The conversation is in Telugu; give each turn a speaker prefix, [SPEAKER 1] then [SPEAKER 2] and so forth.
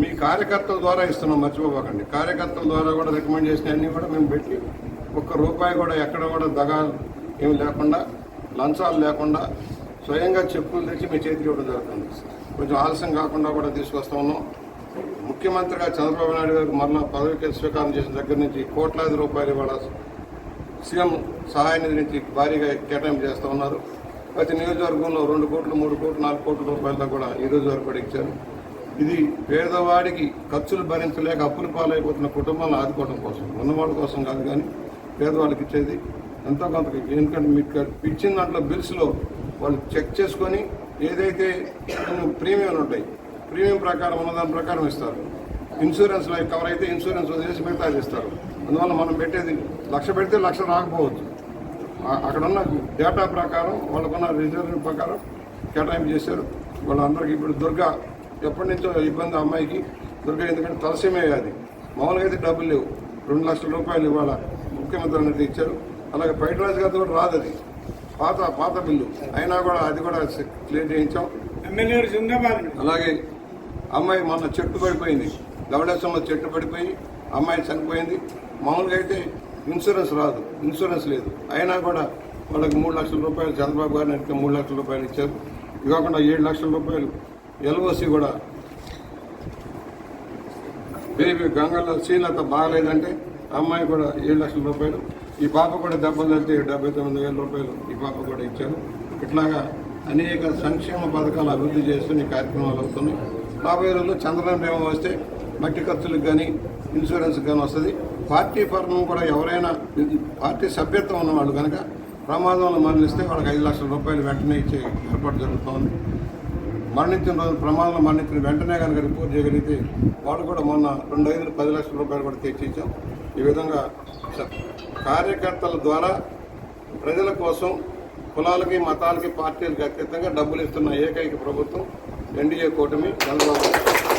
[SPEAKER 1] మీ కార్యకర్తల ద్వారా ఇస్తున్నాం మర్చిపోకండి. కార్యకర్తల ద్వారా కూడా రికమెండ్ చేసిన అన్ని కూడా మేము పెట్టి ఒక్క రూపాయి కూడా ఎక్కడ కూడా దగా ఏమి లేకుండా లంచాలు లేకుండా స్వయంగా చెప్పులు తెచ్చి మీ చేతికి ఇవ్వడం జరుగుతుంది. కొంచెం ఆలస్యం కాకుండా కూడా తీసుకొస్తా ఉన్నాం. ముఖ్యమంత్రిగా చంద్రబాబు నాయుడు గారికి మరలా పదవికి స్వీకారం చేసిన దగ్గర నుంచి కోట్లాది రూపాయలు ఇవాళ సీఎం సహాయ నిధి నుంచి భారీగా కేటాయింపు చేస్తూ ఉన్నారు. ప్రతి నియోజకవర్గంలో రెండు కోట్లు మూడు కోట్లు నాలుగు కోట్ల రూపాయలతో కూడా ఈ రోజు వరకు కూడా ఇచ్చారు. ఇది పేదవాడికి ఖర్చులు భరించలేక అప్పులు పాలైపోతున్న కుటుంబాలను ఆదుకోవడం కోసం ఉన్నవాళ్ళ కోసం కాదు కానీ పేదవాళ్ళకి ఇచ్చేది ఎంతో కొంత ఎందుకంటే మీకు ఇచ్చిన దాంట్లో బిల్స్లో వాళ్ళు చెక్ చేసుకొని ఏదైతే ప్రీమియంలు ఉంటాయి ప్రీమియం ప్రకారం ఉన్న దాని ప్రకారం ఇస్తారు. ఇన్సూరెన్స్ లైఫ్ కవర్ అయితే ఇన్సూరెన్స్ వదిలేసి మిగతాది ఇస్తారు అందువల్ల మనం పెట్టేది లక్ష పెడితే లక్ష రాకపోవచ్చు. అక్కడ ఉన్న డేటా ప్రకారం వాళ్ళకున్న రిజర్వ్ ప్రకారం కేటాయింపు చేశారు. వాళ్ళందరికీ ఇప్పుడు దుర్గా ఎప్పటి నుంచో ఇబ్బంది అమ్మాయికి దుర్గా ఎందుకంటే తలసీమే అది. మామూలుగా అయితే డబ్బులు లేవు. రెండు లక్షల రూపాయలు ఇవాళ ముఖ్యమంత్రి అనేది ఇచ్చారు. అలాగే పైటరాజు గారితో కూడా రాదు అది. పాత పాత బిల్లు. అయినా కూడా అది కూడా క్లియర్ చేయించాం. అలాగే అమ్మాయి మొన్న చెట్టు పడిపోయింది. ధవళేశ్వరంలో చెట్టు పడిపోయి అమ్మాయి చనిపోయింది. మామూలుగా అయితే ఇన్సూరెన్స్ రాదు. ఇన్సూరెన్స్ లేదు. అయినా కూడా వాళ్ళకి మూడు లక్షల రూపాయలు చంద్రబాబు గారిని అడిగితే మూడు లక్షల రూపాయలు ఇచ్చారు. ఇది కాకుండా ఏడు లక్షల రూపాయలు ఎల్ఓసి కూడా. బేబీ గంగలో శ్రీలత బాగలేదంటే అమ్మాయి కూడా ఏడు లక్షల రూపాయలు. ఈ పాప కూడా దెబ్బలు తగ్గితే డెబ్బై తొమ్మిది వేల రూపాయలు ఈ పాప కూడా ఇచ్చారు. ఇట్లాగా అనేక సంక్షేమ పథకాలు అభివృద్ధి చేస్తున్న ఈ కార్యక్రమాలు అవుతున్నాయి. రాబోయే రోజుల్లో చంద్రబాబు బీమా వస్తే మట్టి ఖర్చులకు కానీ ఇన్సూరెన్స్ కానీ వస్తుంది. పార్టీ పరం కూడా ఎవరైనా పార్టీ సభ్యత్వం ఉన్నవాళ్ళు కనుక ప్రమాదంలో మరణిస్తే వాళ్ళకి ఐదు లక్షల రూపాయలు వెంటనే ఇచ్చే ఏర్పాటు జరుగుతోంది. మరణించిన రోజు ప్రమాదంలో మరణించిన వెంటనే కనుక రిపోర్ట్ చేయగలిగితే వాళ్ళు కూడా మొన్న రెండు ఐదు పది లక్షల రూపాయలు కూడా తెచ్చి ఈ విధంగా కార్యకర్తల ద్వారా ప్రజల కోసం కులాలకి మతాలకి పార్టీలకి అత్యంతంగా డబ్బులు ఇస్తున్న ఏకైక ప్రభుత్వం ఎన్డీఏ కూటమి చంద్రబాబు